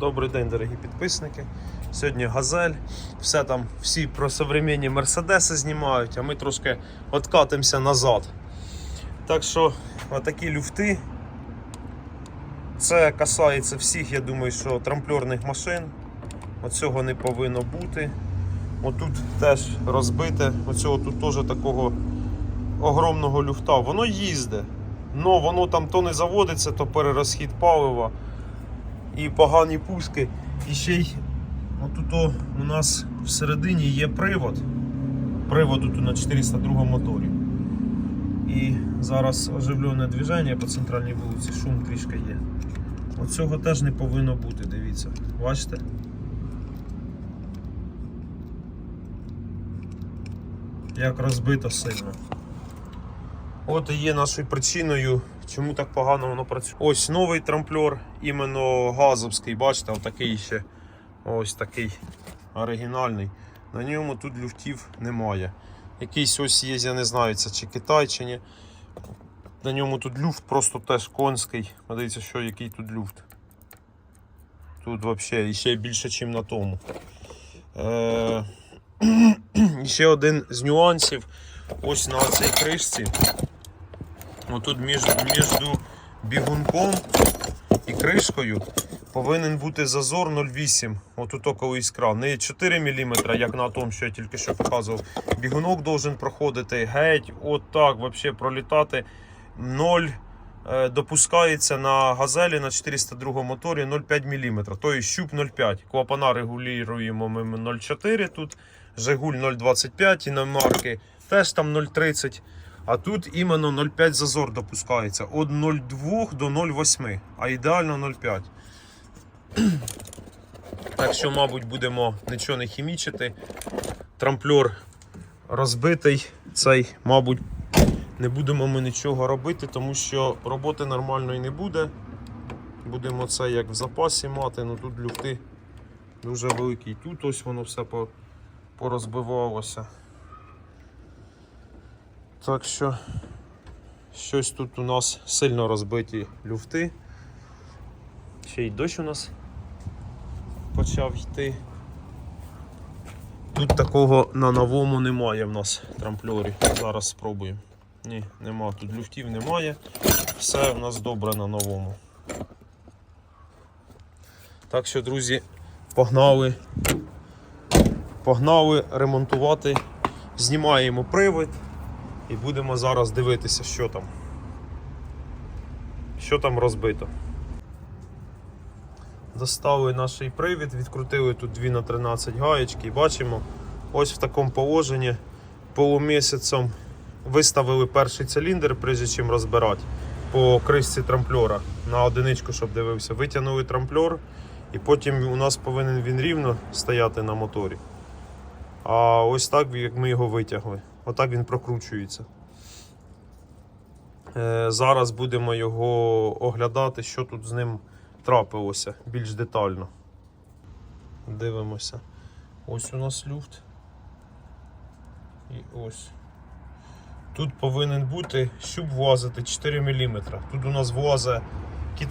Добрий день, дорогі підписники. Сьогодні газель. Все там, всі про современні мерседеси знімають, а ми трошки откатимося назад. Так що, отакі люфти. Це касається всіх, я думаю, що трамплерних машин. Оцього не повинно бути. Отут теж розбите. Оцього тут теж такого огромного люфта. Воно їздить. Но воно там то не заводиться, то перерозхід палива і погані пуски. І ще й отут у нас всередині є привод. Привод тут на 402 моторі. І зараз оживлене движення по центральній вулиці, шум трішки є. Оцього теж не повинно бути, дивіться. Бачите? Як розбито сильно. От і є нашою причиною, чому так погано воно працює. Ось новий трамплер, іменно газовський, бачите, отакий ще ось такий оригінальний. На ньому тут люфтів немає. Якийсь ось є, я не знаю, це чи Китай, чи ні. На ньому тут люфт просто теж конський. Подивіться, що який тут люфт. Тут взагалі ще більше, ніж на тому. Е... ще один з нюансів. Ось на цій кришці. Отут між, між бігунком і кришкою повинен бути зазор 0,8. Отут коли іскра. Не 4 мм, як на тому, що я тільки що показував. Бігунок должен проходити геть, отак, взагалі пролітати 0. е, Допускається на газелі на 402 моторі 0,5 мм, тобто щуп 0,5. Клапана регулюємо ми 0,4 тут, Жигуль 0,25 і на марки теж там 0,30. А тут іменно 0,5 зазор допускається. Від 0,2 до 0,8, а ідеально 0,5. Так що, мабуть, будемо нічого не хімічити. Трамплер розбитий. Цей, мабуть, не будемо ми нічого робити, тому що роботи нормальної не буде. Будемо це як в запасі мати, ну тут люфти дуже великі. Тут ось воно все по- порозбивалося. Так що щось тут у нас сильно розбиті люфти. Ще й дощ у нас почав йти. Тут такого на новому немає в нас трампльорі. Зараз спробуємо. Ні, нема, тут люфтів немає. Все в нас добре на новому. Так що, друзі, погнали. Погнали ремонтувати. Знімаємо привид. І будемо зараз дивитися, що там. Що там розбито. Достали наш привід, відкрутили тут 2 на 13 гаєчки і бачимо, ось в такому положенні полумісяцем виставили перший циліндр, прежде чим розбирати по кришці трамплера на одиничку, щоб дивився. Витягнули трамплер, і потім у нас повинен він рівно стояти на моторі. А ось так, як ми його витягли. Отак він прокручується. Е, Зараз будемо його оглядати, що тут з ним трапилося більш детально. Дивимося. Ось у нас люфт. І ось. Тут повинен бути щуп влазити 4 мм. Тут у нас влазить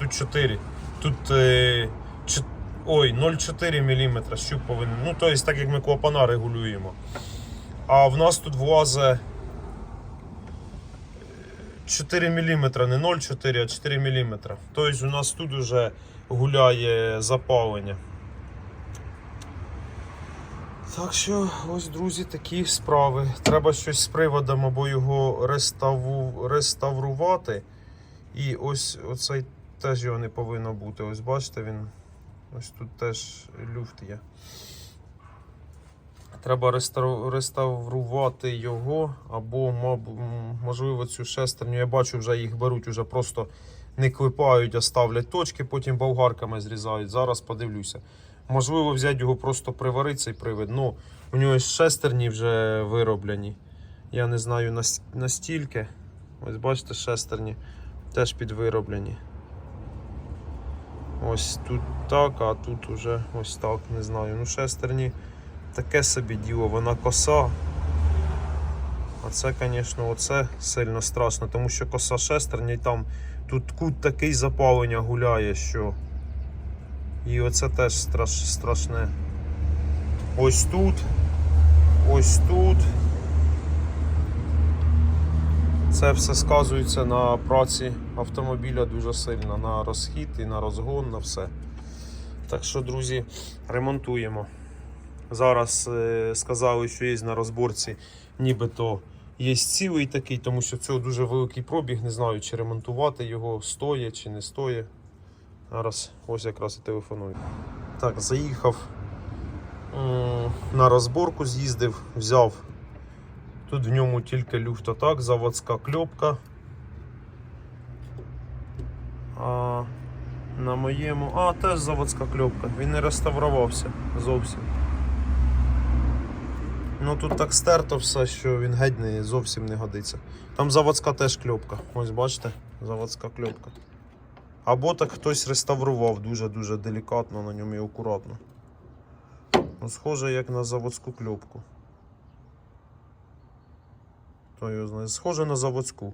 тут 4. Тут е, ой, 0,4 мм щуп повинен. Ну, тобто, так як ми клапана регулюємо. А в нас тут влазить 4 мм, не 0,4, а 4 мм. Тобто у нас тут вже гуляє запалення. Так що, ось, друзі, такі справи. Треба щось з приводом або його реставу... реставрувати. І ось оцей теж його не повинно бути. Ось бачите, він. Ось тут теж люфт є. Треба реставрувати його, або, можливо, цю шестерню. Я бачу, вже їх беруть, вже просто не клепають, а ставлять точки, потім болгарками зрізають. Зараз подивлюся. Можливо, взяти його просто приварити цей привид. Ну, у нього шестерні вже вироблені. Я не знаю настільки. Ось бачите, шестерні теж підвироблені. Ось тут так, а тут уже ось так, не знаю. Ну, шестерні таке собі діло, вона коса. А це, звісно, оце сильно страшно, тому що коса шестерня і там тут кут такий запалення гуляє, що І оце теж страш, страшне. Ось тут, ось тут. Це все сказується на праці автомобіля дуже сильно, на розхід і на розгон, на все. Так що, друзі, ремонтуємо. Зараз е, сказали, що є на розборці, нібито є цілий такий, тому що цього дуже великий пробіг. Не знаю, чи ремонтувати його стоє чи не стоє. Зараз ось якраз і телефоную. Так, заїхав на розборку, з'їздив, взяв. Тут в ньому тільки люфтотак, заводська кльопка. А на моєму. А, теж заводська кльопка. Він не реставрувався зовсім. Ну тут так стерто все, що він геть не, зовсім не годиться. Там заводська теж кльопка. Ось бачите, заводська кльопка. Або так хтось реставрував дуже-дуже делікатно на ньому і акуратно. Ну, схоже, як на заводську кльопку. Хто його знає? Схоже на заводську.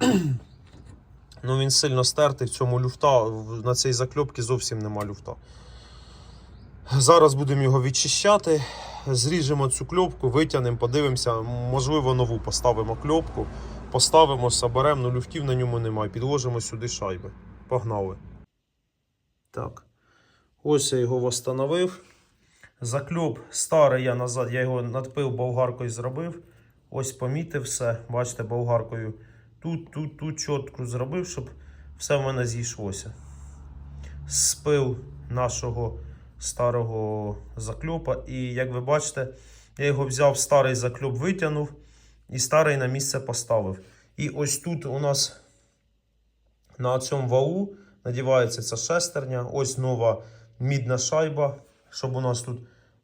ну він сильно стертий в цьому люфта. На цій закльопці зовсім нема люфта. Зараз будемо його відчищати. Зріжемо цю кльопку, витягнемо, подивимося, можливо, нову поставимо кльопку, поставимо, соберемо, ну люфтів на ньому немає. Підложимо сюди шайби. Погнали. Так. Ось я його встановив. Закльоп старий я назад, я його надпив болгаркою зробив. Ось помітив все. Бачите, болгаркою. Тут, тут, тут чітко зробив, щоб все в мене зійшлося. Спив нашого старого закльопа. І як ви бачите, я його взяв, старий закльоп витягнув і старий на місце поставив. І ось тут у нас на цьому валу надівається ця шестерня. Ось нова мідна шайба, щоб у нас тут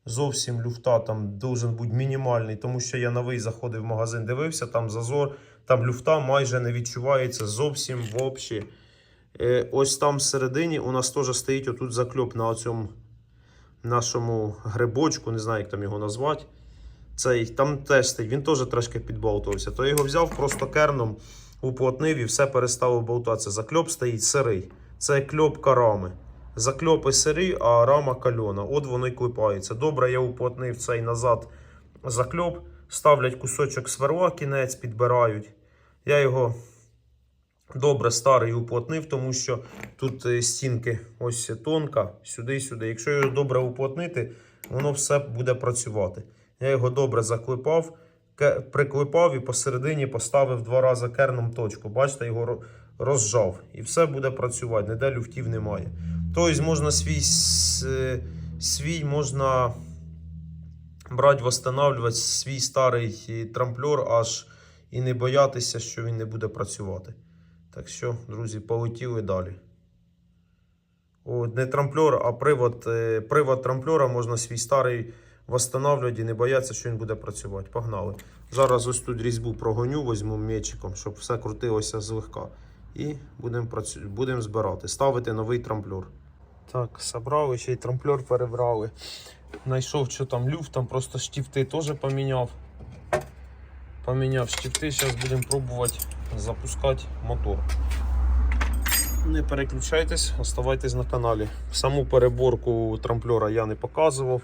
зовсім люфта там должен бути мінімальний, тому що я новий заходив в магазин, дивився, там зазор, там люфта майже не відчувається зовсім взагалі. Е, ось там всередині у нас теж стоїть отут закльоп на цьому нашому грибочку, не знаю, як там його назвати. Цей там теж стоїть, він теж трошки підболтувався. То я його взяв просто керном, уплотнив і все перестало болтатися. Закльоп стоїть сирий. Це кльопка рами. Закльопи сирі, а рама кальона. От воно й клепається. Добре, я уплотнив цей назад закльоп, ставлять кусочок сверла, кінець підбирають. Я його добре старий уплотнив, тому що тут е, стінки ось тонка, сюди-сюди. Якщо його добре уплотнити, воно все буде працювати. Я його добре заклепав, приклепав і посередині поставив два рази керном точку. Бачите, його розжав. І все буде працювати, ніде люфтів немає. Тобто можна свій, е, свій можна брати, восстанавливати свій старий е, трамплер аж і не боятися, що він не буде працювати. Так що, друзі, полетіли далі. О, не трамплер, а привод, е, привод трамплера можна свій старий восстанавливати і не боятися, що він буде працювати. Погнали. Зараз ось тут різьбу прогоню, візьму м'ячиком, щоб все крутилося злегка. І будемо працю... будем збирати, ставити новий трамплер. Так, собрали, ще й трамплер перебрали. Знайшов, що там люфт, там просто штифти теж поміняв. Поміняв штифти, зараз будемо пробувати запускати мотор. Не переключайтесь, оставайтесь на каналі. Саму переборку трамплера я не показував.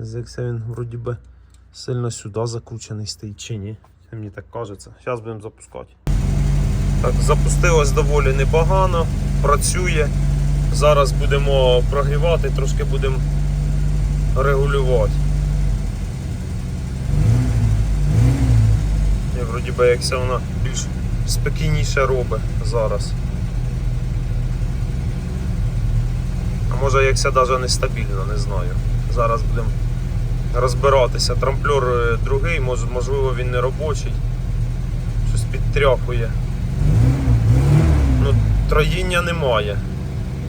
Як він вроді би сильно сюди закручений стоїть чи ні. Мені так кажеться. Зараз будемо запускати. Так, запустилось доволі непогано, працює. Зараз будемо прогрівати, трошки будемо регулювати. І вроді би як це вона більш спокійніше робить зараз. А може як це навіть нестабільно, не знаю. Зараз будемо розбиратися. Трамплер е, другий, можливо він не робочий. Щось підтряхує. Ну, троїння немає.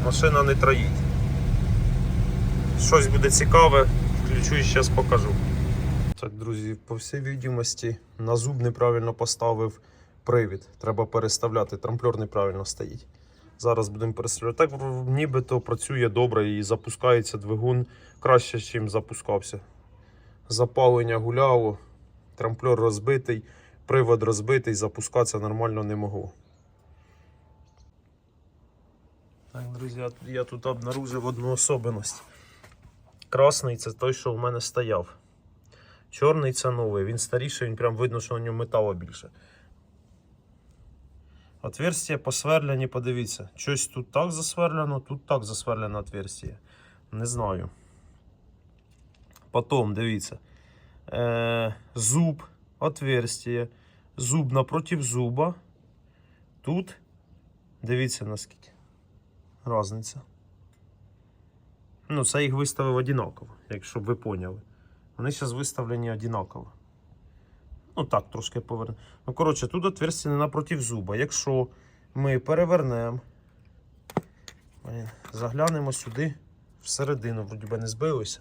Машина не троїть. Щось буде цікаве, включу і зараз покажу. Так, друзі, по всій відомості на зуб неправильно поставив привід. Треба переставляти, трамплер неправильно стоїть. Зараз будемо переставляти. Так нібито працює добре і запускається двигун краще, ніж запускався. Запалення гуляло, трамплер розбитий, привод розбитий, запускатися нормально не могло. Так, друзі, я тут обнаружив одну особливість. Красний це той, що в мене стояв. Чорний це новий. Він старіший, він прям видно, що на ньому металу більше. Отверстие посверлені, подивіться. Щось тут так засверлено, тут так засверлено отверстие. Не знаю. Потім, дивіться. Е, зуб, отверстие. Зуб напротив зуба. Тут. Дивіться наскільки. Разниця. Ну, це їх виставив одинаково, якщо б ви поняли. Вони зараз виставлені одинаково. Ну так, трошки поверну. Ну, коротше, тут отверстие напротив зуба. Якщо ми перевернемо, заглянемо сюди всередину, вроді би не збилося,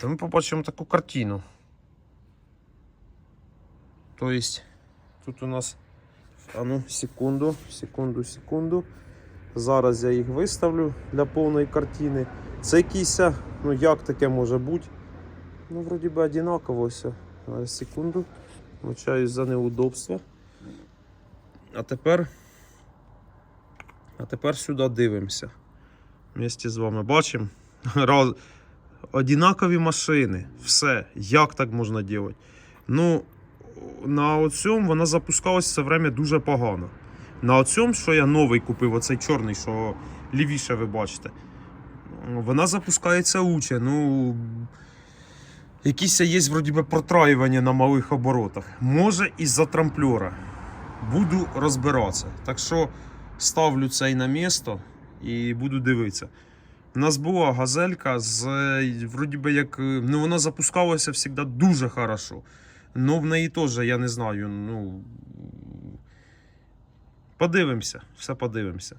то ми побачимо таку картину. Тобто, тут у нас. А ну, секунду, секунду, секунду. Зараз я їх виставлю для повної картини. Це якийсь, ну як таке може бути? Ну, вроді би одинаково все. Зараз секунду. Вибачаюсь за неудобство. А тепер. А тепер сюди дивимося. Вместе з вами бачимо. Раз... Одинакові машини. Все. Як так можна робити? Ну, на оцьому вона запускалася все время дуже погано. На оцьому, що я новий купив, оцей чорний, що лівіше ви бачите, вона запускається лучше. Ну, якісь є вроді би протраювання на малих оборотах. Може із-за трамплера. Буду розбиратися. Так що ставлю цей на місто і буду дивитися. У нас була газелька з вроді би як. Ну, вона запускалася завжди дуже хорошо. Ну, в неї теж, я не знаю, ну. Подивимося, все подивимося.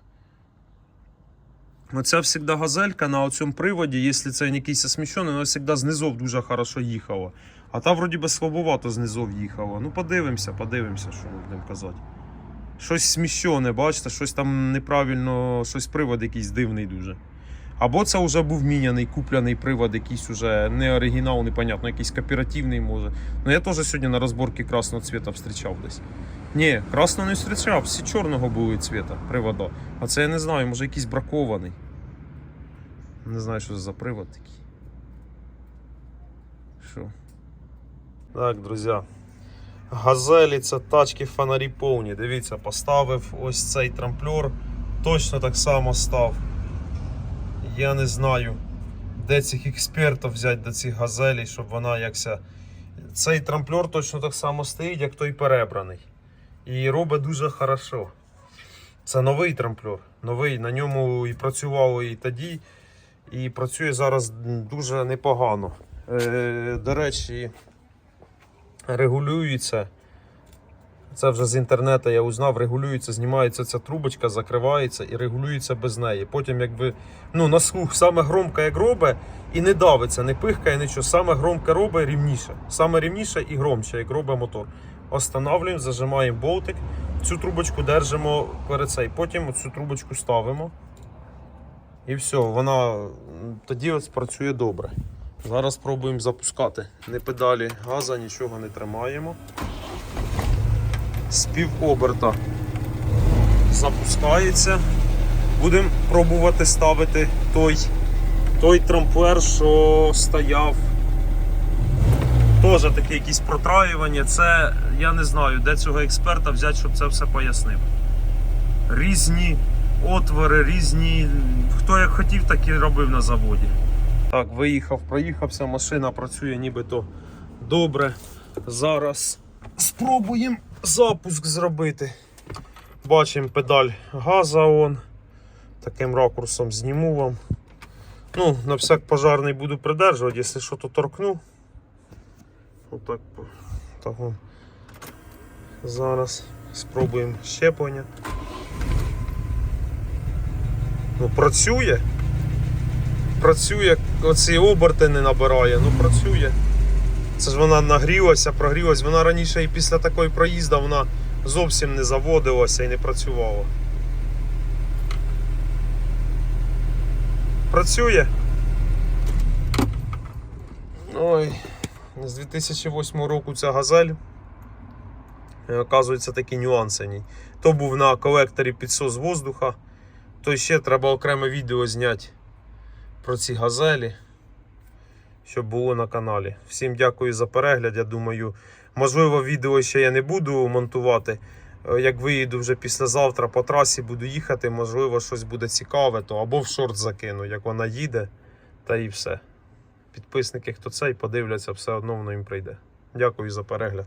Оця завжди газелька на цьому приводі, якщо це якийсь сміщений, вона завжди знизов дуже хорошо їхала. А та вроді би слабовато знизов їхала. Ну, подивимося, подивимося, що ми будемо казати. Щось сміщене, бачите, щось там неправильно, щось привод якийсь дивний дуже. Або це вже був міняний, купляний привод, якийсь уже не оригінал, непонятно, якийсь кооперативний може. Ну я теж сьогодні на розборці красного цвіта зустрічав десь. Ні, красного не зустрічав, всі чорного були цвіта привода. А це я не знаю, може якийсь бракований. Не знаю, що це за привод такий. Що? Так, друзі. Газелі це тачки фонарі повні. Дивіться, поставив ось цей трамплер. Точно так само став. Я не знаю, де цих експертів взяти до цих газелей, щоб вона якся. Цей трамплер точно так само стоїть, як той перебраний. І робить дуже хорошо. Це новий трамплер. Новий. На ньому і працювало і тоді, і працює зараз дуже непогано. Е, до речі, регулюється. Це вже з інтернету я узнав, регулюється, знімається ця трубочка, закривається і регулюється без неї. Потім, якби ну, на слух саме громко як робить і не давиться, не пихкає нічого. Саме громко робить рівніше. Саме рівніше і громче, як робить мотор. Останавлюємо, зажимаємо болтик, цю трубочку держимо перед цей. Потім цю трубочку ставимо. І все, вона тоді працює добре. Зараз спробуємо запускати. Не педалі газа, нічого не тримаємо з півоберта запускається. Будемо пробувати ставити той той трамплер, що стояв. Теж таке якісь протраювання. Це я не знаю, де цього експерта взяти, щоб це все пояснив. Різні отвори, різні. Хто як хотів, так і робив на заводі. Так, виїхав, проїхався, машина працює нібито добре. Зараз спробуємо запуск зробити. Бачимо педаль газа он. Таким ракурсом зніму вам. Ну, на всяк пожарний буду придержувати, якщо що, то торкну. Отак. Так. Зараз спробуємо щеплення. Ну, працює. Працює, оці оберти не набирає, ну працює. Це ж вона нагрілася, прогрілась. Вона раніше і після такої проїзду вона зовсім не заводилася і не працювала. Працює. Ой, з 2008 року ця газель. І, Оказується, такі нюанси в. То був на колекторі підсос воздуха, То ще треба окреме відео зняти про ці газелі, щоб було на каналі. Всім дякую за перегляд. Я думаю, можливо, відео ще я не буду монтувати. Е, Як виїду вже післязавтра по трасі буду їхати, можливо, щось буде цікаве, то або в шорт закину, як вона їде, та і все. Підписники, хто цей, подивляться, все одно воно їм прийде. Дякую за перегляд.